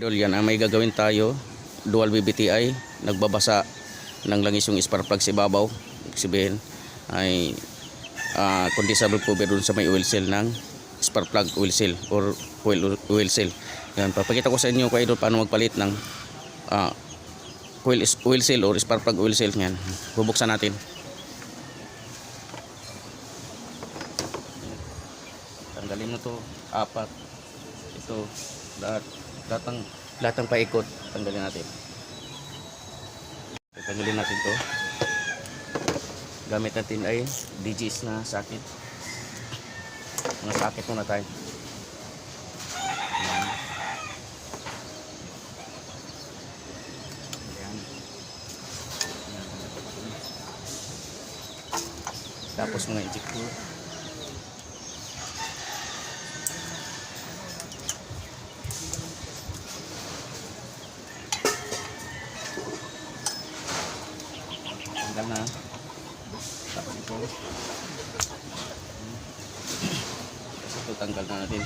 Idol, yan ang may gagawin tayo. Dual BBTI, nagbabasa ng langis yung spark plug sa ibabaw. Ibig sabihin ay ah, condensable cover dun sa may oil seal ng spark plug oil seal or oil, oil seal. Yan, papakita ko sa inyo kung idol paano magpalit ng ah, oil, oil seal or spark plug oil seal. Yan, bubuksan natin. Tanggalin mo to, apat. Ito, lahat. Lahat ng, lahat ng paikot, tanggalin natin. Tanggalin natin to. Gamit natin ay DGS na sakit. Mga sakit muna tayo. Tapos mga ejector. Na. Tapos ito. Tapos ito tanggal na natin.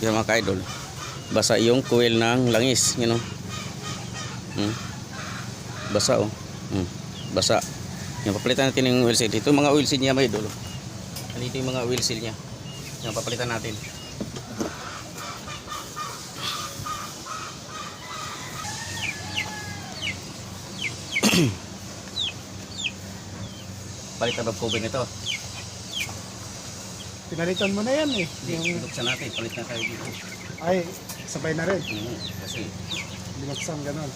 Yan mga ka-idol. Basa yung coil ng langis, you know. Hmm. Basa oh. Hmm. Basa. Yan papalitan natin yung oil seal. Ito mga oil seal niya mga idol. Andito yung mga oil seal niya. Yan papalitan natin. Palitan ng cover nito. Pinalitan mo na yan eh. Hindi, Yung, buksan natin. Palit na tayo dito. ay, sabay na rin. Hmm. Kasi Binuksan ganon.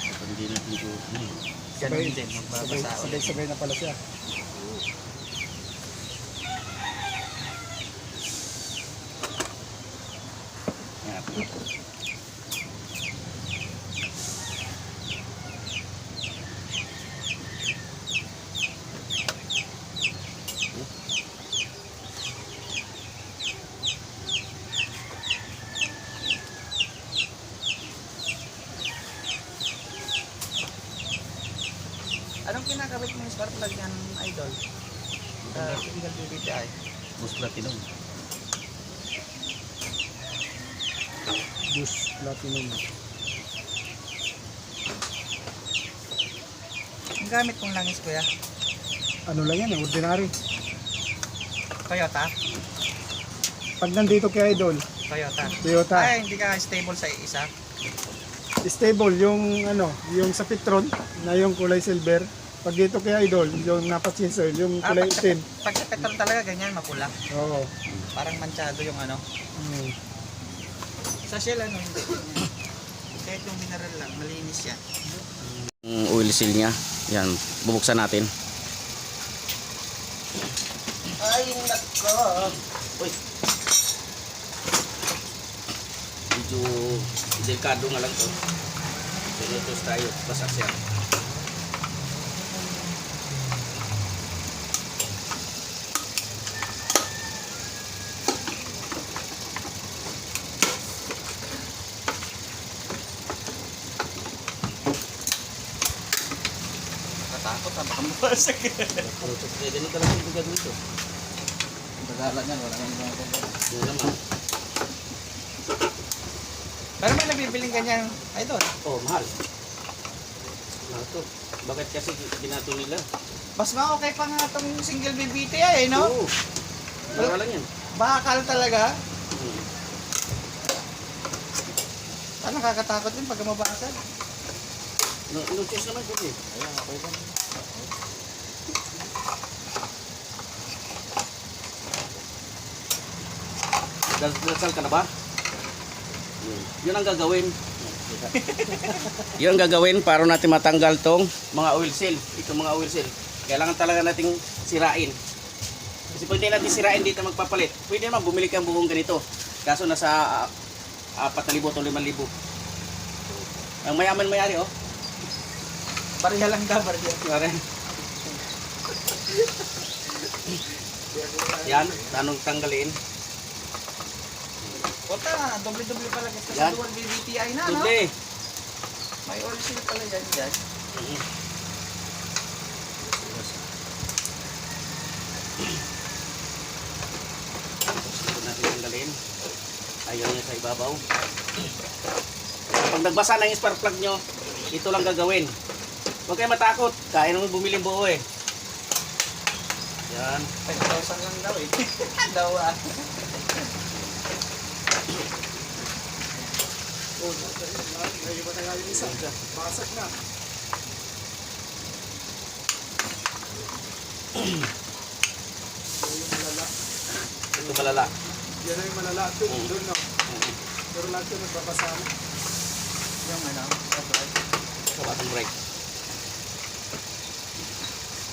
Kapag hindi natin ito, hmm, Sabay, ganun din, sabay, sabay, sabay na pala siya. Yan. Anong kinakabit mo yung spark plug yan, idol? Sa single BBTI. Bus platinum. Boost Platinum. Ang gamit kong langis kuya, Ano lang yan, eh, ordinary. Toyota. Pag nandito kay Idol, Toyota. Toyota, Ay, hindi ka stable sa isa. stable yung ano, yung sa Petron na yung kulay silver. Pag dito kay Idol, yung napasin oil, yung Ah, kulay pag, sa, itim. pag sa petrol talaga, ganyan, mapula. Oo. Parang manchado yung ano. Mm. Sa Shell, ano, hindi. Kahit yung mineral lang, malinis yan. Yung oil seal niya. Yan, bubuksan natin. Ay, nako! Uy. Medyo delikado nga lang to. Pinutos tayo, basa siya. Mabasag. Pinutos tayo, ganun talaga yung gagawin ito. Tagalan yan, wala nang mga Yun naman. Pero may nabibiling ganyan, idol. Oh, mahal. Mahal to. Bakit kasi binato nila? Mas ma okay pa nga itong single BBTI, eh, no? Oo. Mura lang yan. Bakal talaga. Hmm. Ah, nakakatakot din pag mabasag. No, notice naman ko eh. Ayan, okay lang. Dasal ka na ba? Yun. Ang gagawin. Yun ang gagawin para natin matanggal tong mga oil seal. Itong mga oil seal. Kailangan talaga nating sirain. Kasi hindi natin sirain dito magpapalit, pwede naman bumili kang buong ganito. Kaso nasa uh, 4,000 o 5,000. Ang mayaman mayari oh. Pareha lang ka, pareha. Pare. Yan, tanong tanggalin. Puta, doble-doble pala kasi sa Yan. dual BBTI na, no? Doble. May oil seal pala yan dyan. Ito natin tanggalin. Ayaw niya sa ibabaw. Pag nagbasa ng spark plug nyo, ito lang gagawin. Huwag kayo matakot. Kaya naman bumili buo eh. Yan. 5,000 lang daw eh. daw ah. Oh, ngayon ba na nga yung isa? Basag na. Yan yung malala. Ito malala. Yan na yung malala. Doon, Mm. doon no. Pero lahat yung nagbabasa na. Yung ano, kapag. Sa brake.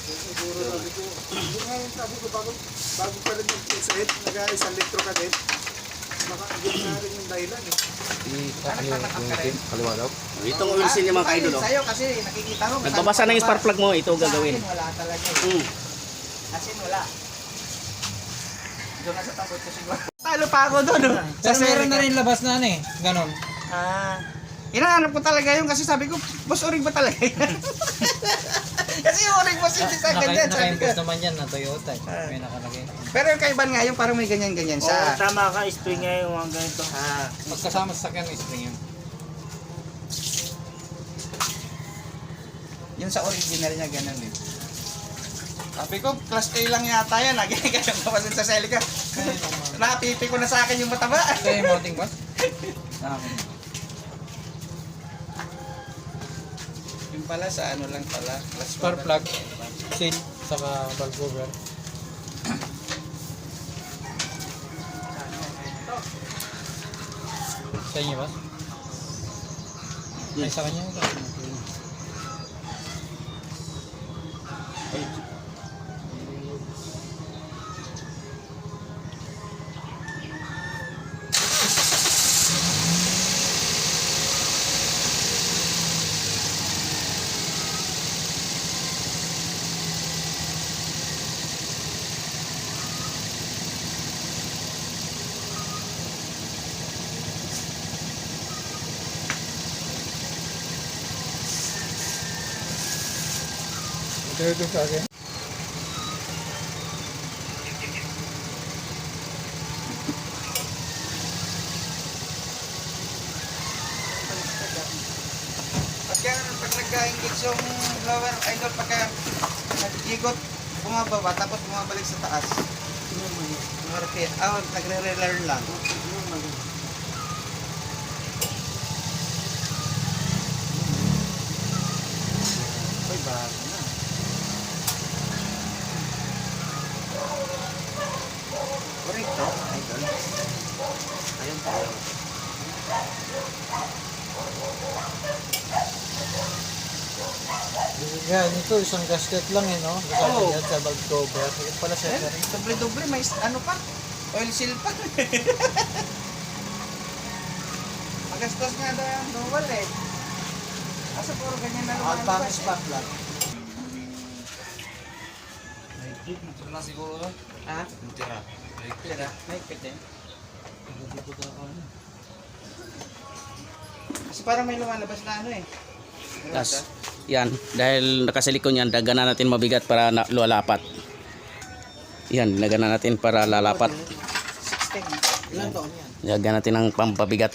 Kaya siguro sabi ko, yun nga yung sabi ko, bago, bago pa rin mag-set, nag-isang litro ka din. Maka, yun nga rin yung dahilan eh. Anak ka ka rin. Itong oil seal niya mga kaidol. Oh. Sa'yo kasi nakikita mo. Nagbabasa ng spark plug mo, ito Sa gagawin. akin, wala talaga eh. Hmm. Asin wala. Doon na sa takot ko siguro. Talo pa ako doon. oh. Pero Sa meron na rin labas na ano eh. Ganon. Ah. Inaanap ko talaga yun kasi sabi ko, boss orig ba talaga yan? kasi yung orig boss hindi sa Naka. Sabi ko. naka-impose naman yan na Toyota eh. Ah. May nakalagay. Pero yung kaiban nga yung parang may ganyan-ganyan Oo, siya. tama ka, spring nga yung mga ganito. Ah. Magkasama sa sakyan spring yun. Yung sa original niya ganun eh. Sabi ko, class A lang yata yan. Lagi ganyan pa sa Celica. Napipi ko na sa akin yung mataba. Ito yung mounting boss? yung pala sa ano lang pala. Spark plug, seal, saka valve cover. Sa inyo boss? Ay, sa kanya. Ito yung sa akin. Pagka pag nagka-engage yung blower idol pagka nag-ikot bumababa tapos bumabalik sa taas. Mga repair. Ah, nagre-relearn lang. Uy, bago na. Correcto, idol. Ayun tayo. Yan, ito isang gasket lang eh, no? Oo. Gasket yan sa valve cover. Ito pala siya. Eh, doble-doble, may ano pa? Oil seal pa. Magastos nga daw yung dual eh. Asa puro ganyan na naman. Alpang spark plug. Ito na siguro. Ha? Tira. Tira. May pwede. Kasi parang may lumalabas na ano eh. Tas, yan. Dahil nakasilikon yan, dagana natin mabigat para na, lalapat. Yan, dagana natin para lalapat. 16. Ilan taon yan? Dagana natin ng pampabigat.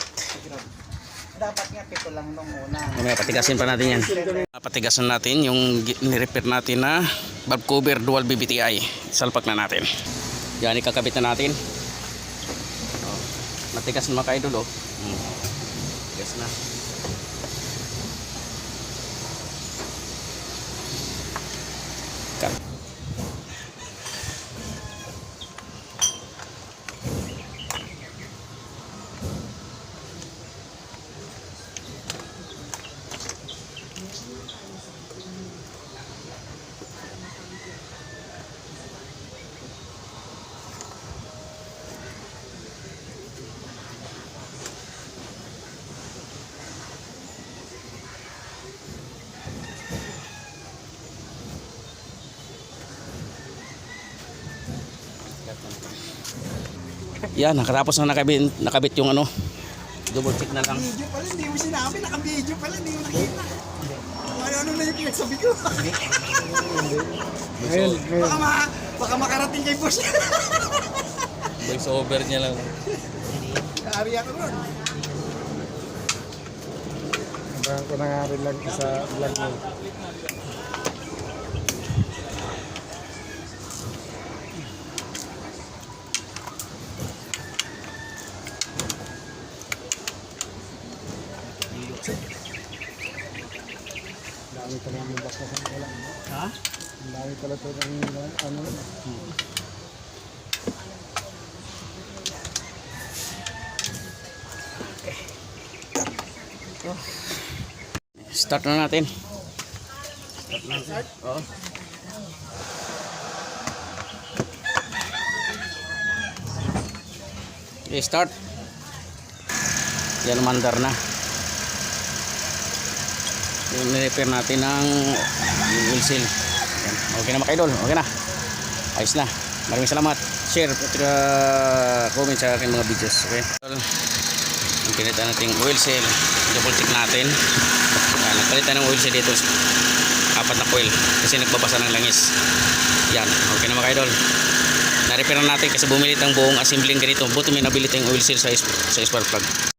Dapat nga pito lang nung una. Patigasin pa natin yan. Patigasan natin yung nirepair natin na valve cover dual BBTI. Salpak na natin. Yan, ikakabit na natin. Oh, matigas na mga kaidol oh. Hmm. Tigas na. Пока. Yan, nakatapos na nakabit, nakabit yung ano. Double check na lang. Video pala, hindi mo sinabi. Naka-video pala, hindi mo nakita. Ano, ano na yung pinagsabi ko? Ngayon, baka, ma baka makarating kay boss. Voice over niya lang. Ari ako ron. Hanggang ko na nga rin lang sa vlog mo. Dami pa naman baklasan ko lang. Ha? Ang dami pala ito ng ano. Start na natin. Start na natin. Oo. Okay, start. Yan mandar na. Yung repair natin ng oil seal. Okay na mga idol. Okay na. Ayos na. Maraming salamat. Share at uh, comment sa aking mga videos. Okay. Ang pinitan natin oil seal. Double check natin. Yan, nagpalitan ng oil seal dito. Apat na coil. Kasi nagbabasa ng langis. Yan. Okay na mga idol. Na-repair na natin kasi bumili tayong buong assembling ganito. Buti may nabili tayong oil seal sa, sa spark plug.